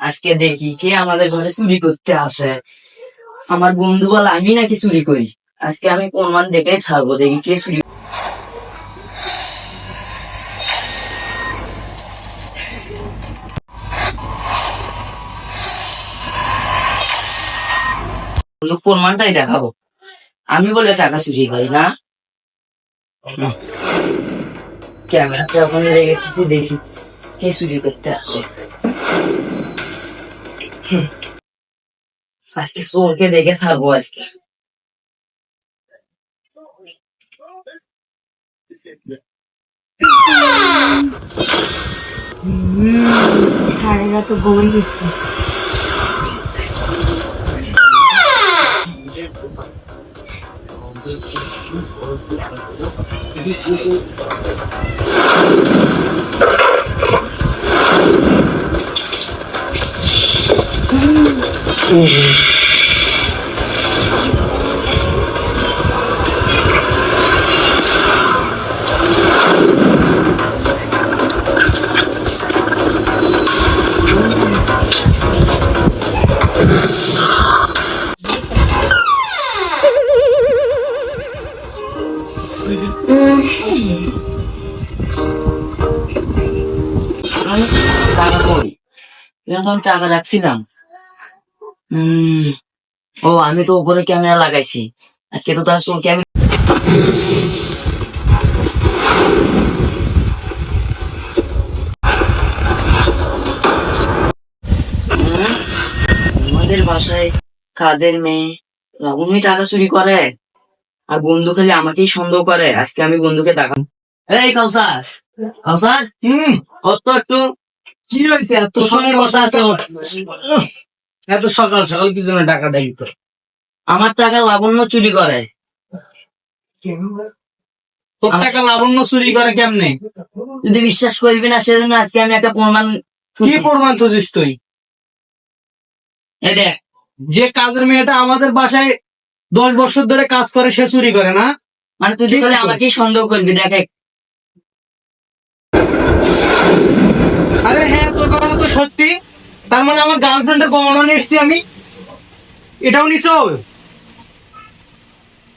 আজকে দেখি কে আমাদের ঘরে চুরি করতে আসে আমার বন্ধু বলে, আমি নাকি চুরি করি আজকে আমি প্রমাণ দেখে ছাড়বো, দেখি কে চুরি প্রমাণটাই দেখাবো আমি বলে টাকা চুরি করি না হুম। ক্যামেরাতে ওখানে রেখেছি দেখি কে চুরি করতে আসে। আজকে চোরকে দেখে থাকব আজকে। সারেরা তো ঘুমিয়ে গেছে টাকা কই এখানে তো আমি টাকা রাখছিলাম হম। ও আমি তো উপরে ক্যামেরা লাগাইছি। আজকে তো তার আমি হুম? আমাদের বাসায় কাজের মেয়ে লাবণী টাকা চুরি করে আর বন্ধু খালি আমাকেই সন্দেহ করে। আজকে আমি বন্ধুকে দেখাম এই কাউসার কাউসার হুম। ওর তো একটু কি হয়েছে? এত তোর সঙ্গে কথা আছে। এত সকাল সকাল কি জন্য টাকা ডাকি তো। আমার টাকা লাবণ্য চুরি করে। তোর টাকা লাবণ্য চুরি করে কেমনে? যদি বিশ্বাস করবি না সেজন্য আজকে আমি একটা প্রমাণ কি প্রমাণ তুজিস তুই? এই দেখ। যে কাজের মেয়েটা আমাদের বাসায় দশ বছর ধরে কাজ করে সে চুরি করে না? মানে তুই তাহলে। আমাকেই সন্দেহ করবি দেখ। আরে হ্যাঁ তোর কথা তো সত্যি। তার মানে আমার গার্লফ্রেন্ডের গহনা নিয়ে এসছি আমি। এটাও নিছ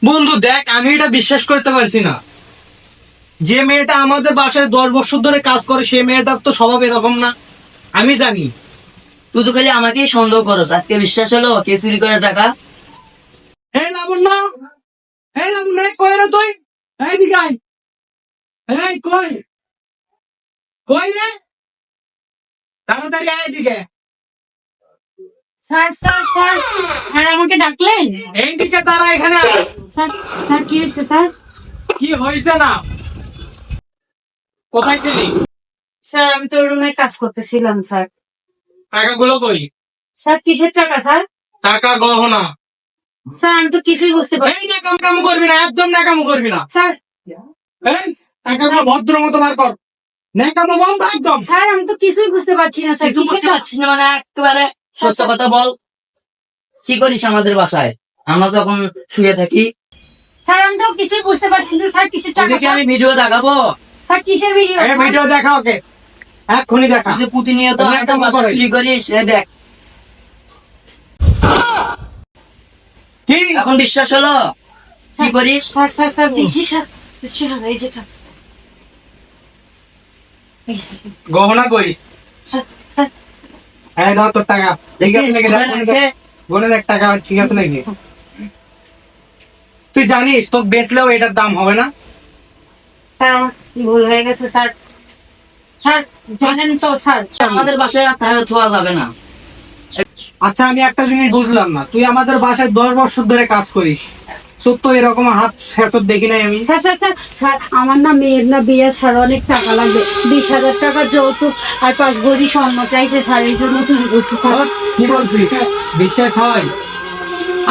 বন্ধু দেখ আমি এটা বিশ্বাস করতে পারছি না। যে মেয়েটা আমাদের বাসায় দশ বছর ধরে কাজ করে সে মেয়েটার তো স্বভাব এরকম না। আমি জানি। তুই তো খালি আমাকেই সন্দেহ করস। আজকে বিশ্বাস হলো কে চুরি করে টাকা? এই লাবণ্য! এই লাবণ্য কই রে তুই? এই দিকে আয়। এই কই? কই রে? তাড়াতাড়ি আয় এদিকে। স্যার স্যার স্যার স্যার আমাকে ডাকলেন? এই দিকে তারা এখানে স্যার স্যার কি হয়েছে স্যার? কি হয়েছে না? কোথায় ছিলি? স্যার আমি তো রুমে কাজ করতেছিলাম স্যার। টাকাগুলো কই? স্যার কিসের টাকা স্যার? টাকা গহনা। স্যার আমি তো কিছুই বুঝতে পারি এই নাকাম কাম করবি না একদম নাকামো করবি না। স্যার। এই টাকাগুলো ভদ্র মতো বার কর। নাকামো বন্ধ একদম। স্যার আমি তো কিছুই বুঝতে পারছি না স্যার কিছু বুঝতে? পারছিস না মানে একেবারে সত্য কথা বল। কি করিস আমাদের বাসায়? আমরা যখন শুয়ে থাকি। স্যার আমি তো কিছুই বুঝতে পারছি না স্যার কিসের টাকা তোকে কি আমি ভিডিও দেখাবো? স্যার? কিসের ভিডিও এই ভিডিও দেখা ওকে। এক্ষুনি দেখা। যে তোমরা আমাদের কেমন বাসায় করে? চুরি করিস এ দেখ। কি? এখন বিশ্বাস হলো? কি করিস? স্যার স্যার স্যার দিচ্ছি স্যার দিচ্ছি স্যার এই যেটা এই গহনা কই? স্যার, দাও তোর টাকা। ঠিক আছে? দেখিস দেখ, টাকা ঠিক আছে নাকি? তুই জানিস তোর বেচলেও এটার দাম হবে না? স্যার ভুল হয়ে গেছে স্যার? স্যার জানেন তো স্যার। আমাদের বাসায় আর তাহলে থোয়া যাবে না। আচ্ছা আমি একটা জিনিস বুঝলাম না। তুই আমাদের বাসায় দশ বছর ধরে কাজ করিস। তোর তো এরকম হাত ফেসর দেখি নাই আমি। স্যার স্যার স্যার স্যার আমার না মেয়ের না বিয়ে স্যার অনেক টাকা লাগবে। বিশ হাজার টাকা যৌতুক আর পাঁচ ভরি স্বর্ণ চাইছে স্যার এই জন্য শুরু করছি স্যার কি বলছিস? বিশ্বাস হয়?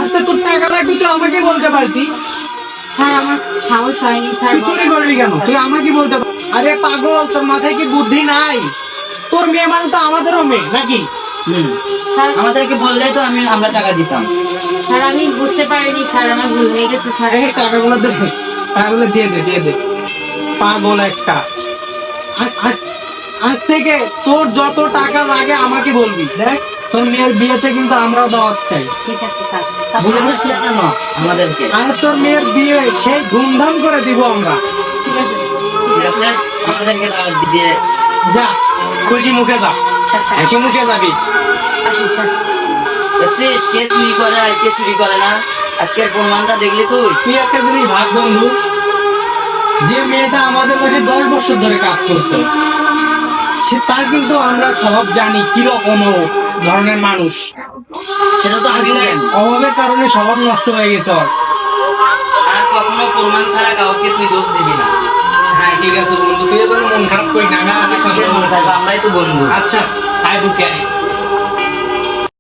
আচ্ছা তোর টাকা লাগবে তুই আমাকে বলতে পারতি? স্যার আমার সাহস হয়নি স্যার তুই চুরি করলি কেন? তুই আমাকে বলতে পার আরে পাগল তোর মাথায় কি বুদ্ধি নাই? তোর মেয়ে মানে তো আমাদেরও মেয়ে নাকি? হুম। স্যার আমাদেরকে বললেই তো আমি আমরা টাকা দিতাম। স্যার আমি বুঝতে পারিনি স্যার আমার ভুল হয়ে গেছে স্যার। এই টাকাগুলো দে টাকাগুলো দিয়ে দে দিয়ে দে। পাগল একটা। আজ থেকে তোর যত টাকা লাগে আমাকে বলবি দেখ। তোর মেয়ের বিয়েতে কিন্তু আমরাও দাওয়াত চাই। ঠিক আছে স্যার। ভুলে গেছিলে কেন? আমাদেরকে। আর তোর মেয়ের বিয়ে সেই ধুমধাম করে দিব আমরা। ঠিক আছে। ঠিক আছে আমাদেরকে দাওয়াত দিয়ে যা খুশি মুখে যা। আচ্ছা হাসি মুখে যাবি। আসি স্যার। দেখছিস? কে চুরি করে আর কে চুরি করে না? আজকের প্রমাণটা দেখলি তুই? তুই একটা জিনিস ভাব বন্ধু। যে মেয়েটা আমাদের কাছে দশ বছর ধরে কাজ করতো সে তার কিন্তু আমরা স্বভাব জানি কীরকম ধরনের মানুষ। সেটা তো জানি। অভাবের কারণে স্বভাব নষ্ট হয়ে গেছে ওর। আর কখনো প্রমাণ ছাড়া কাউকে তুই দোষ দিবি না। হ্যাঁ ঠিক আছে বন্ধু তুই যেন মন খারাপ করি না? আমরাই তো বন্ধু। আচ্ছা আয় বুকে আয়।